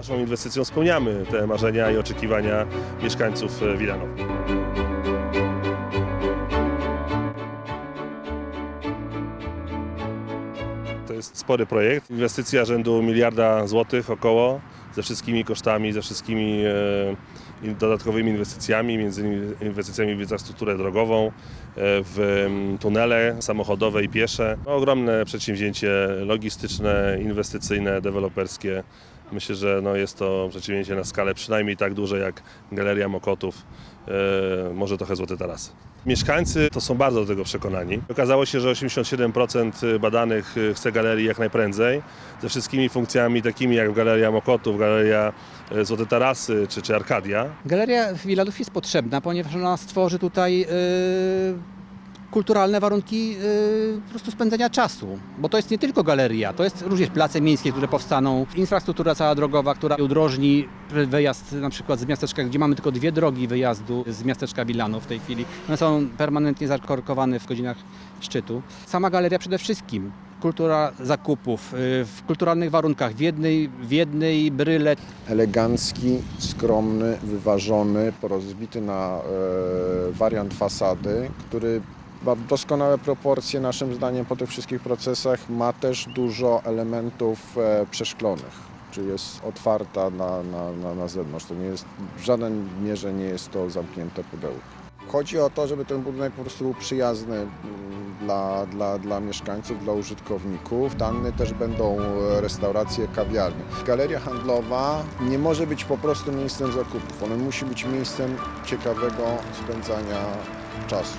Naszą inwestycją spełniamy te marzenia i oczekiwania mieszkańców e, Wilanów. To jest spory projekt. Inwestycja rzędu miliarda złotych około, ze wszystkimi kosztami, ze wszystkimi e, dodatkowymi inwestycjami, między inwestycjami w infrastrukturę drogową, e, w tunele samochodowe i piesze. No, ogromne przedsięwzięcie logistyczne, inwestycyjne, deweloperskie. Myślę, że no, jest to przedsięwzięcie na skalę przynajmniej tak duże jak Galeria Mokotów, e, może trochę Złote Tarasy. Mieszkańcy to są bardzo do tego przekonani. Okazało się, że 87% badanych y, chce galerii jak najprędzej, ze wszystkimi funkcjami takimi jak Galeria Mokotów, Galeria e, Złote Tarasy czy, czy Arkadia. Galeria Wilanów jest potrzebna, ponieważ ona stworzy tutaj y, kulturalne warunki y, po prostu spędzenia czasu. Bo to jest nie tylko galeria, to jest również place miejskie, które powstaną, infrastruktura cała drogowa, która udrożni wyjazd na przykład z miasteczka, gdzie mamy tylko dwie drogi wyjazdu z miasteczka Wilanów w tej chwili. One są permanentnie zakorkowane w godzinach szczytu. Sama galeria przede wszystkim. Kultura zakupów y, w kulturalnych warunkach, w jednej, w jednej bryle elegancki, skromny, wyważony, porozbity na e, wariant fasady, który doskonałe proporcje naszym zdaniem po tych wszystkich procesach, ma też dużo elementów e, przeszklonych. Czyli jest otwarta na, na, na, na zewnątrz. To nie jest, w żadnej mierze nie jest to zamknięte pudełko. Chodzi o to, żeby ten budynek po prostu był przyjazny mm, dla, dla, dla mieszkańców, dla użytkowników. Danny też będą e, restauracje, kawiarnie. Galeria handlowa nie może być po prostu miejscem zakupów. Ona musi być miejscem ciekawego spędzania czasu.